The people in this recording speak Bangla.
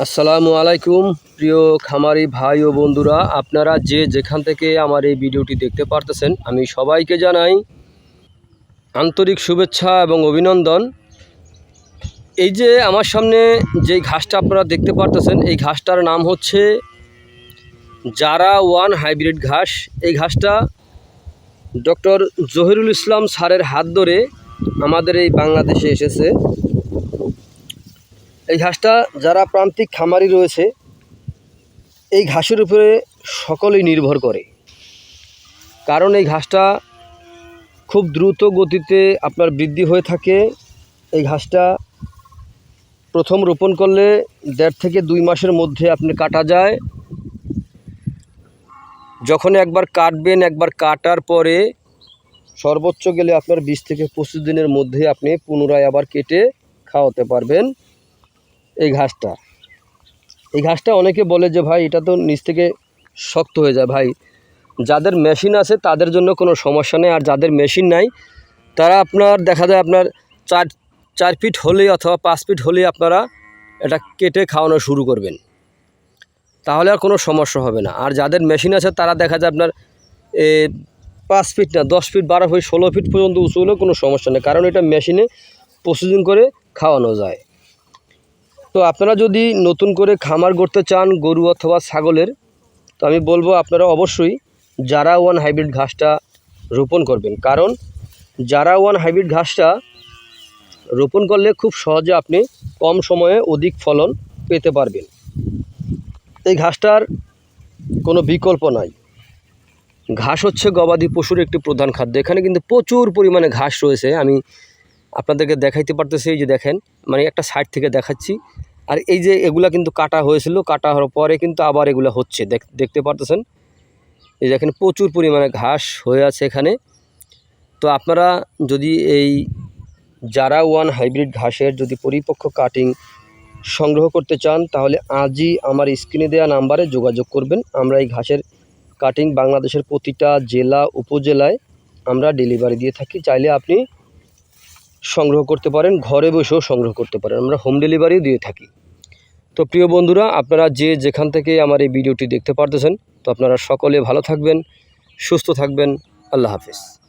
আসসালামু আলাইকুম, প্রিয় খামারি ভাই ও বন্ধুরা, আপনারা যে যেখান থেকে আমার এই ভিডিওটি দেখতে পারতেছেন, আমি সবাইকে জানাই আন্তরিক শুভেচ্ছা এবং অভিনন্দন। এই যে আমার সামনে যে ঘাসটা আপনারা দেখতে পারতেছেন, এই ঘাসটার নাম হচ্ছে জারা ওয়ান হাইব্রিড ঘাস। এই ঘাসটা ডক্টর জহিরুল ইসলাম স্যারের হাত ধরে আমাদের এই বাংলাদেশে এসেছে। এই ঘাসটা যারা প্রান্তিক খামারি রয়েছে, এই ঘাসের উপরে সকলেই নির্ভর করে। কারণ এই ঘাসটা খুব দ্রুত গতিতে আপনার বৃদ্ধি হয়ে থাকে। এই ঘাসটা প্রথম রোপণ করলে দেড় থেকে দুই মাসের মধ্যে আপনি কাটা যায়। যখন একবার কাটবেন, একবার কাটার পরে সর্বোচ্চ গেলে আপনার বিশ থেকে পঁচিশ দিনের মধ্যে আপনি পুনরায় আবার কেটে খাওয়াতে পারবেন। এই ঘাসটা। এই ঘাসটা অনেকে বলে যে ভাই এটা তো নিচ থেকে শক্ত হয়ে যায়। ভাই যাদের মেশিন আছে তাদের জন্য কোনো সমস্যা নেই। আর যাদের মেশিন নাই তারা আপনার দেখা যায় আপনার চার চার ফিট হলেই অথবা পাঁচ ফিট হলেই আপনারা এটা কেটে খাওয়ানো শুরু করবেন। তাহলে আর কোনো সমস্যা হবে না। আর যাদের মেশিন আছে তারা দেখা যায় আপনার এ, পাঁচ ফিট না দশ ফিট বারো ফিট ষোলো ফিট পর্যন্ত উঁচু হলেও কোনো সমস্যা নেই। কারণ এটা মেশিনে প্রসেসিং করে খাওয়ানো যায়। তো আপনারা যদি নতুন করে খামার করতে চান গরু অথবা ছাগলের, তো আমি বলব আপনারা অবশ্যই জারা ওয়ান হাইব্রিড ঘাসটা রোপণ করবেন। কারণ জারা ওয়ান হাইব্রিড ঘাসটা রোপণ করলে খুব সহজে আপনি কম সময়ে অধিক ফলন পেতে পারবেন। এই ঘাসটার কোনো বিকল্প নাই। ঘাস হচ্ছে গবাদি পশুর একটি প্রধান খাদ্য। এখানে কিন্তু প্রচুর পরিমাণে ঘাস রয়েছে। আমি আপনাদেরকে দেখাইতে পারতেছি এই যে দেখেন মানে একটা সাইড থেকে দেখাচ্ছি। আর এই যে এগুলা কিন্তু কাটা হয়েছিল, কাটা হওয়ার পরে কিন্তু আবার এগুলা হচ্ছে। দেখ, দেখতে পারতেছেন? এই যে এখানে প্রচুর পরিমাণে ঘাস হয়ে আছে এখানে। তো আপনারা যদি এই জারা ওয়ান হাইব্রিড ঘাসের যদি পরিপক্ক কাটিং সংগ্রহ করতে চান, তাহলে আজই আমার স্ক্রিনে দেওয়া নাম্বারে যোগাযোগ করবেন। আমরা এই ঘাসের কাটিং বাংলাদেশের প্রতিটা জেলা, উপজেলায় আমরা ডেলিভারি দিয়ে থাকি। চাইলে আপনি সংগ্রহ করতে পারেন, ঘরে বসেও সংগ্রহ করতে পারেন। আমরা হোম ডেলিভারিও দিয়ে থাকি। তো প্রিয় বন্ধুরা, আপনারা যে যেখান থেকে আমার এই ভিডিওটি দেখতে পারতেছেন, তো আপনারা সকলে ভালো থাকবেন, সুস্থ থাকবেন। আল্লাহ হাফিজ।